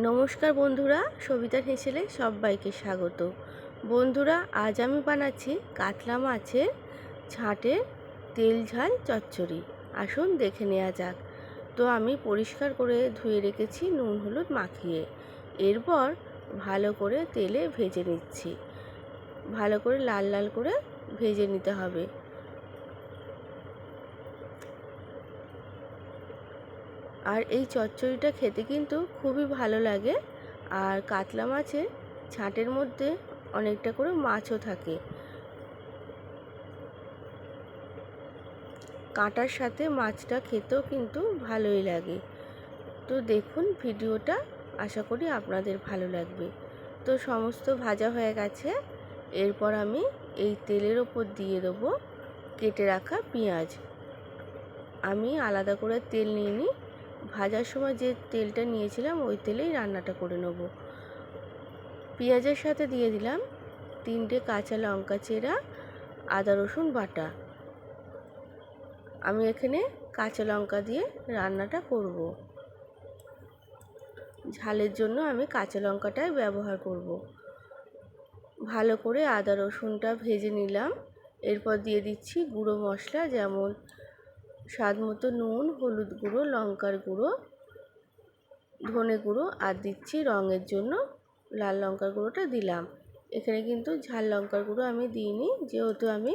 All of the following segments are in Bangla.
নমস্কার বন্ধুরা সবিতার হেসেলে সবাইকে স্বাগত। বন্ধুরা, আজ আমি বানাচ্ছি কাতলা মাছের ছাঁটের তেল ঝাল চচ্চড়ি। আসুন দেখে নেওয়া যাক। তো আমি পরিষ্কার করে ধুয়ে রেখেছি নুন হলুদ মাখিয়ে। এরপর ভালো করে তেলে ভেজে নিচ্ছি। ভালো করে লাল লাল করে ভেজে নিতে হবে। আর এই চচ্চড়িটা খেতে কিন্তু খুবই ভালো লাগে। আর কাতলা মাছের ছাঁটের মধ্যে অনেকটা করে মাছও থাকে। কাঁটার সাথে মাছটা খেতেও কিন্তু ভালোই লাগে। তো দেখুন ভিডিওটা, আশা করি আপনাদের ভালো লাগবে। তো সমস্ত ভাজা হয়ে গেছে। এরপর আমি এই তেলের ওপর দিয়ে দেবো কেটে রাখা পেঁয়াজ। আমি আলাদা করে তেল নিয়ে নিই। ভাজার সময় যে তেলটা নিয়েছিলাম, ওই তেলেই রান্নাটা করে নেব। পেঁয়াজের সাথে দিয়ে দিলাম তিনটে কাঁচা লঙ্কা চেরা, আদা রসুন বাটা। আমি এখানে কাঁচা লঙ্কা দিয়ে রান্নাটা করব। ঝালের জন্য আমি কাঁচা লঙ্কাটাই ব্যবহার করব। ভালো করে আদা রসুনটা ভেজে নিলাম। এরপর দিয়ে দিচ্ছি গুঁড়ো মশলা, যেমন স্বাদ মতো নুন, হলুদ গুঁড়ো, লঙ্কার গুঁড়ো, ধনে গুঁড়ো আর দিচ্ছি রঙের জন্য লাল লঙ্কার গুঁড়োটা দিলাম। এখানে কিন্তু ঝাল লঙ্কার গুঁড়ো আমি দিইনি, যেহেতু আমি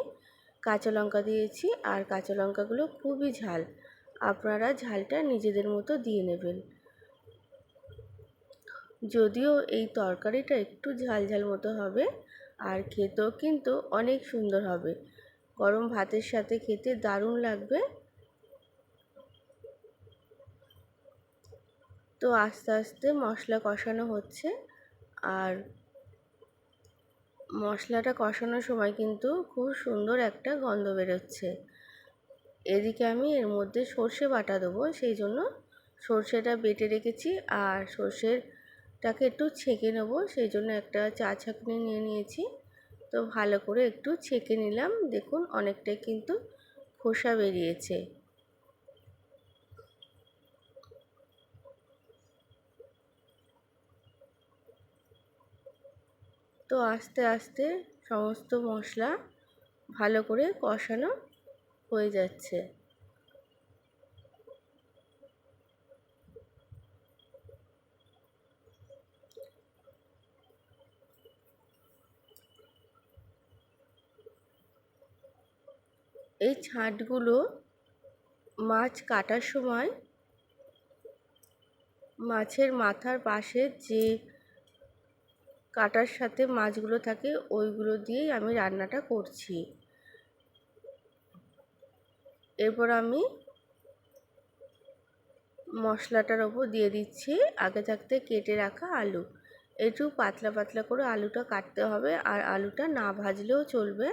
কাঁচা লঙ্কা দিয়েছি আর কাঁচা লঙ্কাগুলো খুবই ঝাল। আপনারা ঝালটা নিজেদের মতো দিয়ে নেবেন। যদিও এই তরকারিটা একটু ঝাল ঝাল মতো হবে আর খেতেও কিন্তু অনেক সুন্দর হবে। গরম ভাতের সাথে খেতে দারুণ লাগবে। তো আস্তে আস্তে মশলা কষানো হচ্ছে। আর মশলাটা কষানোর সময় কিন্তু খুব সুন্দর একটা গন্ধ বেরোচ্ছে। এদিকে আমি এর মধ্যে সর্ষে বাটা দেবো, সেই জন্য সর্ষেটা বেটে রেখেছি। আর সর্ষেরটাকে একটু ছেঁকে নেব, সেই জন্য একটা চা ছাঁকনি নিয়ে নিয়েছি। তো ভালো করে একটু ছেঁকে নিলাম। দেখুন, অনেকটাই কিন্তু খোসা বেরিয়েছে। তো আস্তে আস্তে সমস্ত মশলা ভালো করে কষানো হয়ে যাচ্ছে। এই ছাঁটগুলো মাছ কাটার সময় মাছের মাথার পাশে যে কাটার সাথে মাছগুলো থাকে, ওইগুলো দিয়েই আমি রান্নাটা করছি। এরপর আমি মশলাটার ওপর দিয়ে দিচ্ছি, আগে থাকতে কেটে রাখা আলু। একটু পাতলা পাতলা করে আলুটা কাটতে হবে আর আলুটা না ভাজলেও চলবে।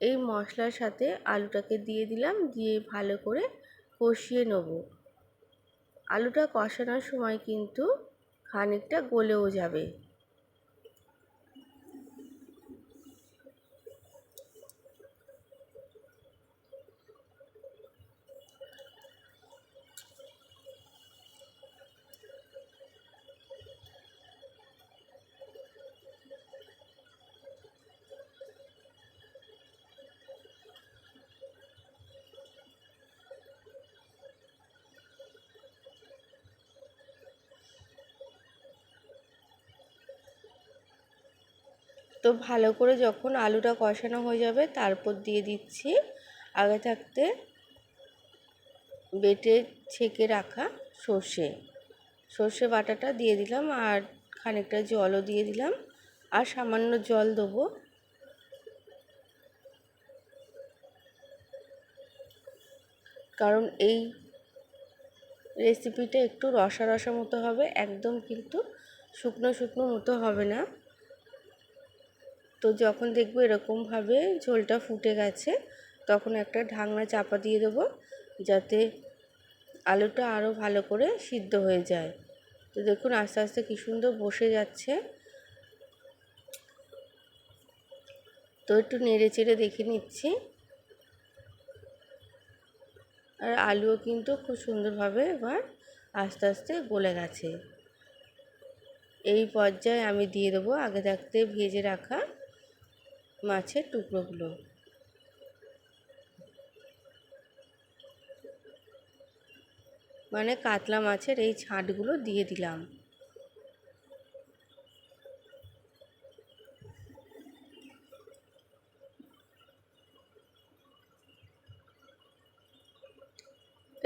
এই মশলার সাথে আলুটাকে দিয়ে দিলাম, দিয়ে ভালো করে কষিয়ে নেব। আলুটা কষানোর সময় কিন্তু খানিকটা গলেও যাবে। তো ভালো করে যখন আলুটা কষানো হয়ে যাবে, তারপর দিয়ে দিচ্ছি আগে থাকতে বেটে ছেঁকে রাখা সর্ষে। সর্ষে বাটাটা দিয়ে দিলাম আর খানিকটা জলও দিয়ে দিলাম। আর সামান্য জল দেবো। কারণ এই রেসিপিটা একটু রসা রসা মতো হবে, একদম কিন্তু শুকনো শুকনো মতো হবে না। তো যখন দেখব এরকমভাবে ঝোলটা ফুটে গেছে, তখন একটা ঢাকনা চাপা দিয়ে দেবো যাতে আলুটা আরও ভালো করে সিদ্ধ হয়ে যায়। তো দেখুন আস্তে আস্তে কী সুন্দর বসে যাচ্ছে। তো একটু নেড়ে চেড়ে দেখে নিচ্ছি। আর আলুও কিন্তু খুব সুন্দরভাবে এবার আস্তে আস্তে গলে গেছে। এই পর্যায়ে আমি দিয়ে দেবো আগে থাকতে ভেজে রাখা মাছের টুকরোগুলো। মানে কাতলা মাছের এই ছাঁটগুলো দিয়ে দিলাম।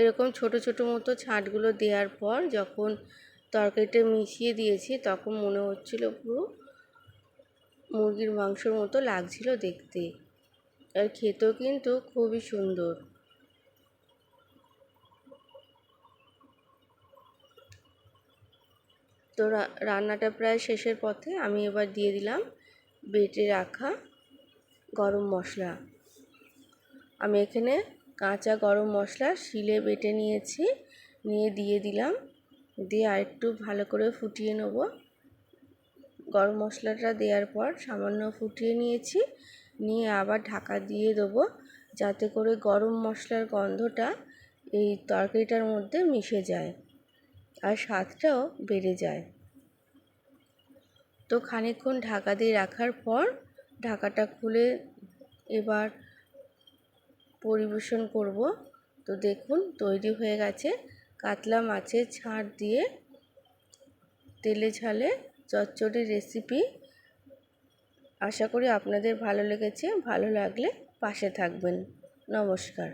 এরকম ছোট ছোট মতো ছাঁটগুলো দেওয়ার পর যখন তরকারিটা মিশিয়ে দিয়েছি, তখন মনে হচ্ছিল পুরো মুরগির মাংসর মতো লাগছিল দেখতে। আর খেতেও কিন্তু খুবই সুন্দর। তো রান্নাটা প্রায় শেষের পথে আমি এবার দিয়ে দিলাম বেটে রাখা গরম মশলা। আমি এখানে কাঁচা গরম মশলা শিলে বেটে নিয়েছি, নিয়ে দিয়ে দিলাম। দিয়ে আরেকটু ভালো করে ফুটিয়ে নেব। গরম মশলাটা দেওয়ার পর সামান্য ফুটিয়ে নিয়েছি। নিয়ে আবার ঢাকা দিয়ে দেবো যাতে করে গরম মশলার গন্ধটা এই তরকারিটার মধ্যে মিশে যায় আর স্বাদটাও বেড়ে যায়। তো খানিকক্ষণ ঢাকা দিয়ে রাখার পর ঢাকাটা খুলে এবার পরিবেশন করব। তো দেখুন তৈরি হয়ে গেছে। কাতলা মাছের ছাড় দিয়ে তেলে ঝালে চচ্চড়ি রেসিপি আশা করি আপনাদের ভালো লেগেছে ভালো লাগলে পাশে থাকবেন। নমস্কার।